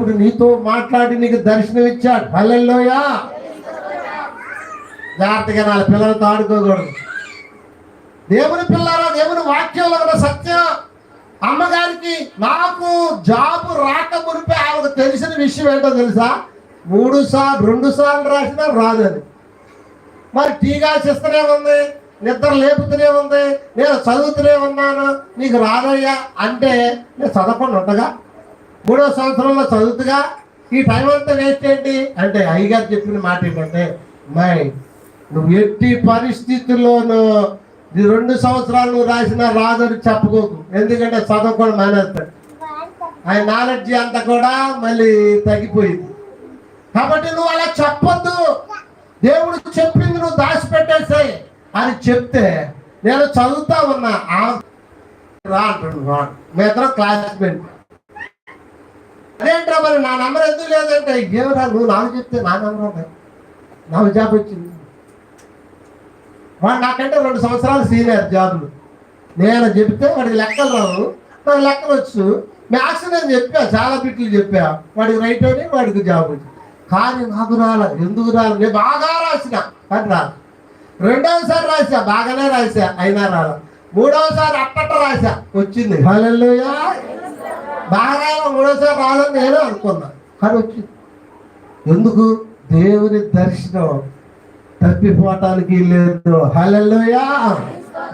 ఇప్పుడు నీతో మాట్లాడి నీకు దర్శనం ఇచ్చాడు. హల్లెలూయా. జాగ్రత్తగా నా పిల్లలతో ఆడుకోకూడదు. దేవుని పిల్లల దేవుని వాక్యంలో ఉన్న సత్యం. అమ్మగారికి నాకు జాబు రాక మునిపే ఆమెకు తెలిసిన విషయం ఏంటో తెలుసా? మూడు సార్లు రెండు సార్లు రాసినా రాదని మరి టీ కాసిస్తూనే ఉంది నిద్ర లేపుతూనే ఉంది నేను చదువుతూనే ఉన్నాను నీకు రాదయ్యా అంటే నేను చదవకుండా ఉండగా మూడో సంవత్సరంలో చదువుతుగా. ఈ టైం అంతా వేస్ట్ ఏంటి? అంటే అయ్యగారు చెప్పిన మాట ఏంటంటే మై నువ్వు ఎట్టి పరిస్థితుల్లోనూ ఈ రెండు సంవత్సరాలు నువ్వు రాసిన రాదని చెప్పుకోకు. ఎందుకంటే చదవకుండా మానేస్తాడు. ఆయన నాలెడ్జ్ అంతా కూడా మళ్ళీ తగ్గిపోయింది. కాబట్టి నువ్వు అలా చెప్పొద్దు. దేవుడు చెప్పింది నువ్వు దాచిపెట్టేసాయి. అని చెప్తే నేను చదువుతా ఉన్నా. రా అంటున్నాను మీ ఇద్దరం క్లాస్మేట్ అదేంట్రా మరి? నా నంబర్ ఎందుకు లేదంటే? ఏమరా నువ్వు నాకు చెప్తే నా నంబర్ నాకు జాబ్ వచ్చింది. వాడు నాకంటే రెండు సంవత్సరాలు సీనియర్ జాబ్లు. నేను చెప్తే వాడికి లెక్కలు రావు. నాకు లెక్కలు వచ్చు. మ్యాథ్స్ నేను చెప్పా చాలా బిట్లు చెప్పా. వాడికి రైట్ అని వాడికి జాబ్ వచ్చింది కానీ నాకు రాలేదు ఎందుకు రాలి? నేను బాగా రాసిన. కానీ రాలి. రెండవసారి రాసా బాగానే రాసా అయినా రాల. మూడవసారి అట్టట రాసా వచ్చింది. హల్లెలూయా. బాగా మూడోసారి రాదని నేను అనుకున్నాను కానీ వచ్చింది ఎందుకు? దేవుని దర్శనం తప్పిపోవటానికి లేదు. హల్లెలూయా.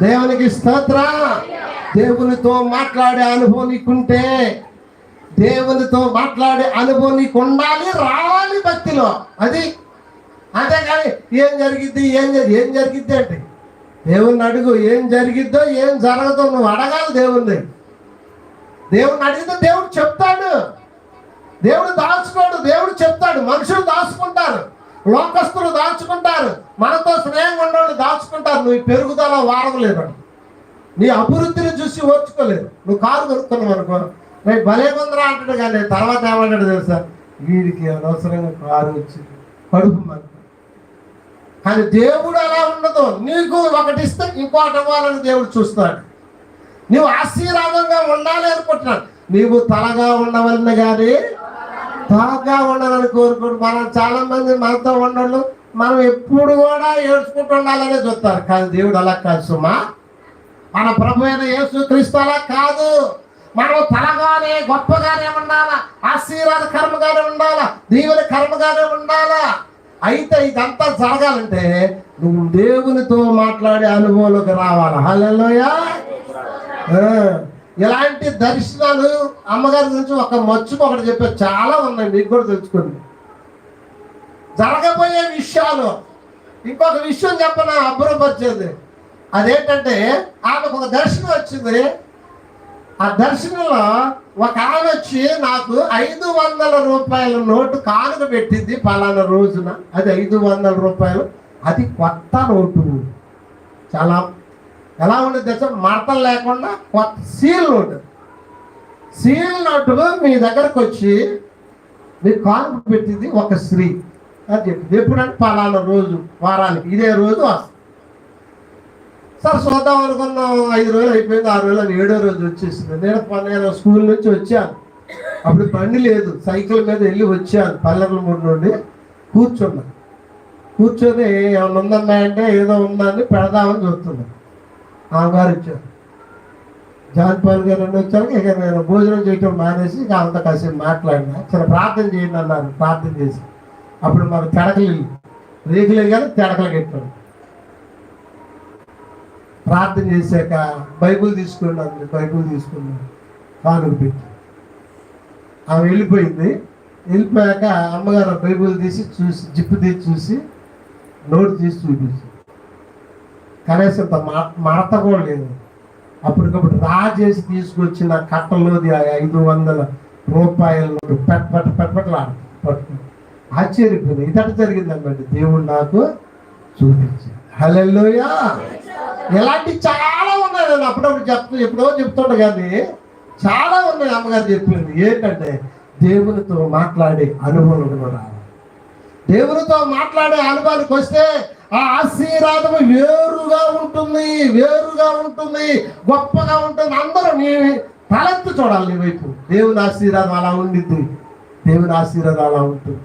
దేవునికి స్తోత్ర. దేవునితో మాట్లాడే అనుభవం నీకుంటే దేవునితో మాట్లాడే అనుభవం నీకు ఉండాలి రావాలి భక్తిలో. అది అంతేగాని ఏం జరిగిద్ది ఏం జరిగి ఏం జరిగిద్ది అంటే దేవుణ్ణి అడుగు ఏం జరిగిద్దో ఏం జరగదో నువ్వు అడగాలి దేవుణ్ణి. దేవుడిని అడిగితే దేవుడు చెప్తాడు. దేవుడు దాచుకోడు దేవుడు చెప్తాడు. మనుషులు దాచుకుంటారు లోకస్తులు దాచుకుంటారు మనతో స్నేహం ఉన్నోళ్ళు దాచుకుంటారు. నువ్వు పెరుగుదల వారగలేదు నీ అభివృద్ధిని చూసి ఓర్చుకోలేదు. నువ్వు కారు కొనుక్కున్నావు అనుకో. రేపు భలే కొందరా అంటాడు కానీ తర్వాత ఏమంటాడు తెలుసా? వీడికి అనవసరంగా కారు వచ్చింది కడుపు మంట కానీ దేవుడు అలా ఉండదు. నీకు ఒకటి ఇస్తే ఇంకోటి ఇవ్వాలని దేవుడు చూస్తాడు. నీవు ఆశీర్వాదంగా ఉండాలి అనుకుంటున్నాడు నీవు తలగా ఉండవలన కానీ తాగా ఉండాలని కోరుకుంటు మనం చాలా మంది మనతో ఉండడం మనం ఎప్పుడు కూడా ఏడ్చుకుంటూ ఉండాలనే చూస్తారు. కానీ దేవుడు అలా కాదు సుమా. మన ప్రభు అయిన యేసు క్రీస్తు అలా కాదు. మనం తలగానే గొప్పగానే ఉండాలా? ఆశీర్వాద కర్మగానే ఉండాలా? దేవుని కర్మగానే ఉండాలా? అయితే ఇదంతా జరగాలంటే నువ్వు దేవునితో మాట్లాడే అనుభవంలోకి రావాలా. హలోయా ఇలాంటి దర్శనాలు అమ్మగారి గురించి ఒక మచ్చుకు ఒకటి చెప్పే చాలా ఉన్నాయి మీకు కూడా తెలుసుకోండి. జరగబోయే విషయాలు. ఇంకొక విషయం చెప్పన అబ్బురపరిచేది. అదేంటంటే ఆమెకు ఒక దర్శనం వచ్చింది. ఆ దర్శనంలో ఒక ఆమె వచ్చి నాకు ఐదు వందల రూపాయల నోటు కానుక పెట్టింది పలానా రోజున. అది ఐదు వందల రూపాయలు. అది కొత్త నోటు. చాలా ఎలా ఉండేది తెలుసా? మడతలు లేకుండా కొత్త సీల్ నోటు సీల్ నోటు మీ దగ్గరకు వచ్చి మీ కానుక పెట్టింది ఒక స్త్రీ. అని చెప్పింది. ఎప్పుడంటే పలానా రోజు వారానికి. ఇదే రోజు వస్తుంది. సార్ చూద్దాం అనుకున్నాం. ఐదు రోజులు అయిపోయింది. ఆరు రోజులు ఏడో రోజు వచ్చేసింది. నేను నేను స్కూల్ నుంచి వచ్చాను. అప్పుడు బండి లేదు. సైకిల్ మీద వెళ్ళి వచ్చాను. పల్లెల మూడు నుండి కూర్చున్నాను కూర్చొని ఏమన్నా ఉందన్నా అంటే ఏదో ఉందని పెడదామని ఆమె ఆమెగారు ఇచ్చారు జాన్ పాల్ గారు రెండు వచ్చాక ఇక నేను భోజనం చేయటం మానేసి ఇక అంత కాసేపు మాట్లాడినా. చిన్న ప్రార్థన చేయండి అన్నారు ప్రార్థన చేసి. అప్పుడు మాకు తెడకలు ఇల్లు. రేకులే కానీ తెడకలు కట్టాడు ప్రార్థన చేశాక బైబుల్ తీసుకున్నాను బైబుల్ తీసుకున్నాను కానుక పెట్టి ఆమె వెళ్ళిపోయింది. వెళ్ళిపోయాక అమ్మగారు బైబుల్ తీసి చూసి జిప్పు తీసి చూసి నోటు తీసి చూపించి కనీసం ఇంత మడత కూడా లేదు. అప్పటికప్పుడు రాజేసి తీసుకొచ్చిన కట్టలోది ఐదు వందల రూపాయల నోటు పెట్ పెట్ పట్టుకుని ఆశ్చర్యపోయింది. ఇదట జరిగిందన్నమాట దేవుడు నాకు చూపించాడు. హల్లెలూయా! ఇలాంటి చాలా ఉన్నాయి నేను అప్పుడప్పుడు చెప్తూ ఎప్పుడో చెప్తుండే కానీ చాలా ఉన్నాయి అమ్మగారు చెప్పింది ఏంటంటే దేవునితో మాట్లాడే అనుభవం కూడా దేవునితో మాట్లాడే అనుభవానికి వస్తే ఆ ఆశీర్వాదం వేరుగా ఉంటుంది వేరుగా ఉంటుంది గొప్పగా ఉంటుంది. అందరూ నీ తలెత్తు చూడాలి నీ వైపు. దేవుని ఆశీర్వాదం అలా ఉండిద్ది. దేవుని ఆశీర్వాదం అలా ఉంటుంది.